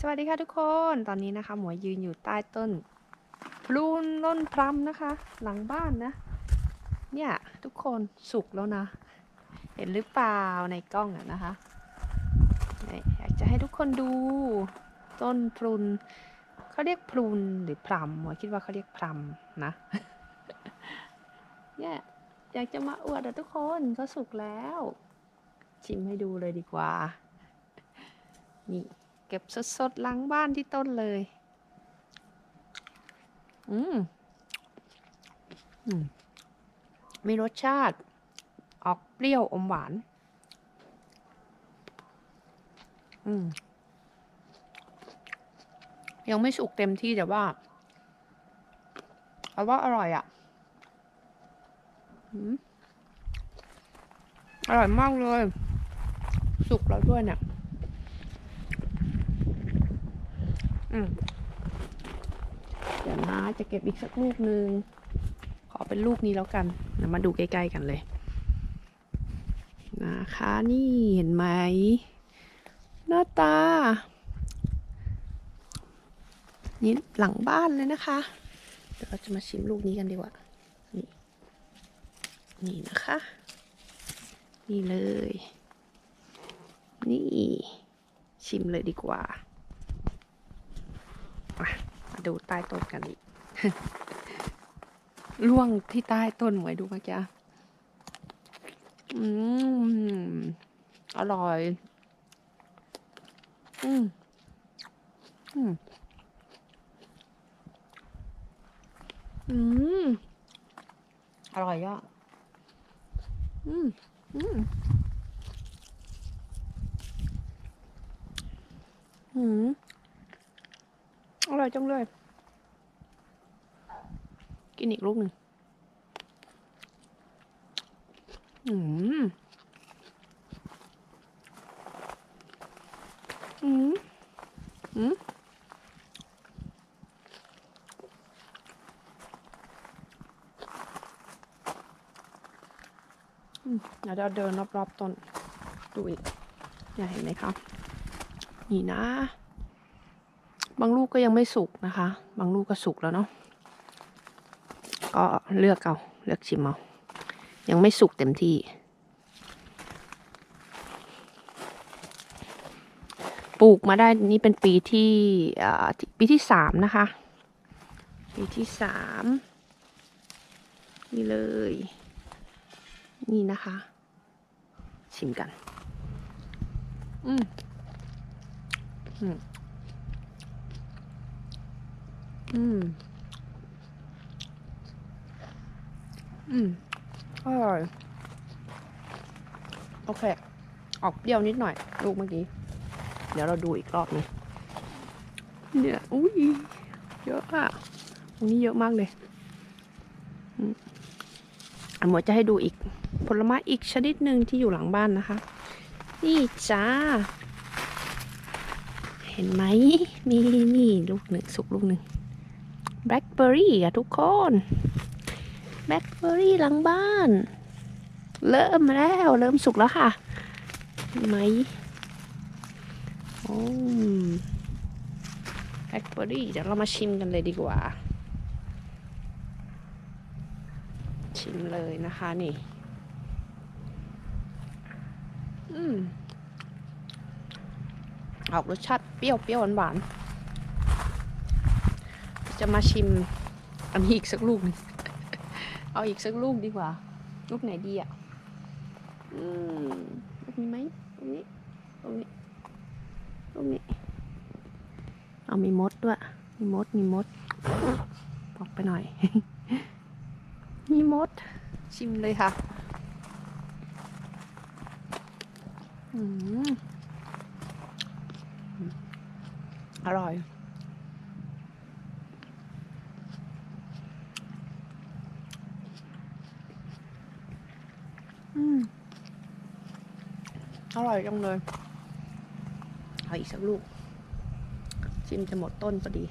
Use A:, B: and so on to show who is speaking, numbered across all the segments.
A: สวัสดีค่ะทุกคน ตอนนี้นะคะ หมวยยืนอยู่ใต้ต้นพลูนล้นพรำนะคะ หลังบ้านนะ เนี่ยทุกคนสุกแล้วนะ เห็นหรือเปล่าในกล้องอะนะคะ อยากจะให้ทุกคนดู ต้นพลูนเขาเรียกพลูนหรือพรำหมวยคิดว่าเขาเรียกพรำนะเนี่ยอยากจะมาอวดอะทุกคนก็สุกแล้ว ชิมให้ดูเลยดีกว่า นี่ เก็บสดๆหลังบ้านที่ต้นเลยอืมอืมมีรสชาติ ออกเปรี้ยวอมหวาน อืม ยังไม่สุกเต็มที่แต่ว่าแต่ว่าอร่อยอะ่ะอืมอร่อยมากเลย สุกแล้วด้วยเนี่ย อืมเดี๋ยวนะจะเก็บอีกสักลูกหนึ่งขอเป็นลูกนี้แล้วกัน เดี๋ยวมาดูใกล้ๆกันเลย นะคะนี่เห็นไหม หน้าตา นี่หลังบ้านเลยนะคะ เดี๋ยวเราจะมาชิมลูกนี้กันดีกว่า นี่ นี่นะคะ นี่เลย นี่ชิมเลยดีกว่า มาดูใต้ต้นกันอีกล่วงที่ใต้ต้นหมวยดูเมื่อกี้อืม อร่อย อืม อืม อืม อร่อยอะอืม อืม อืม อยจังเลย กินอีกลูกหนึ่งอืมอืมอืมเดี๋ยวเราเดินรอบๆต้นดูอีกเนี่ยเห็นไหมคะ นี่นะ บางลูกก็ยังไม่สุกนะคะ บางลูกก็สุกแล้วเนาะก็เลือกเอาเลือกชิมเอายังไม่สุกเต็มที่ ปลูกมาได้นี่เป็นปีที่อ่าปีที่สามนะคะ ปีที่สามนี่เลย นี่นะคะ ชิมกัน อืมอืม อืม อืม อร่อย โอเค ออกเปรี้ยวนิดหน่อย ลูกเมื่อกี้ เดี๋ยวเราดูอีกรอบหนึงเนี่ย อุ้ย เยอะอะตรงนี้เยอะมากเลยอันหมดจะให้ดูอีก ผลไม้อีกชนิดหนึ่งที่อยู่หลังบ้านนะคะ นี่จ้า เห็นไหมนี่นี่ลูกหนึ่งสุกลูกหนึ่ง แบล็คเบอร์รี่อะทุกคนแบล็คเบอร์รี่หลังบ้าน เริ่มแล้ว เริ่มสุกแล้วค่ะไหมโอ้แบล็คเบอร์รี่เดี๋ยวเรามาชิมกันเลยดีกว่า ชิมเลยนะคะนี่ อืมออกรสชาติเปรี้ยวเปรี้ยวหวานหวาน จะมาชิมอันนี้อีกสักลูกนึงเอาอีกสักลูกดีกว่า ลูกไหนดีอะอืมลูกนี้ไหมลูกนี้ลูกนี้ลูกนี้ เอามีมดด้วย มีมด มีมดปอกไปหน่อย มีมด ชิมเลยค่ะ อืมอร่อย อร่อยจังเลยเอาอีกสักลูก ชิมจะหมดต้นพอดี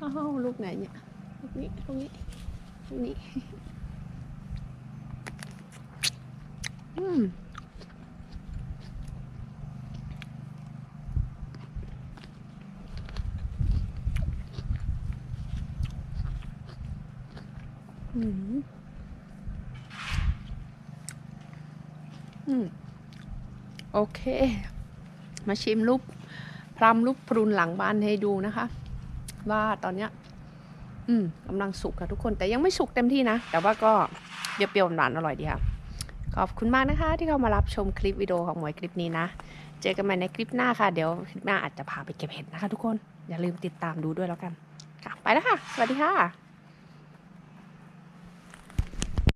A: อาลูกไหนเนี่ยลูกนี้ลูกนี้ลูกนี้ อืมอืม โอเค มาชิมรูปพรำรูปพรุนหลังบ้านให้ดูนะคะ ว่าตอนเนี้ย อืมกำลังสุกค่ะทุกคน แต่ยังไม่สุกเต็มที่นะ แต่ว่าก็เปรี้ยวๆหวานอร่อยดีค่ะ ขอบคุณมากนะคะ ที่เข้ามารับชมคลิปวิดีโอของหมวยคลิปนี้นะ เจอกันใหม่ในคลิปหน้าค่ะ เดี๋ยวคลิปหน้าอาจจะพาไปเก็บเห็ดนะคะ ทุกคน อย่าลืมติดตามดูด้วยแล้วกัน ค่ะ ไปแล้วค่ะ สวัสดีค่ะ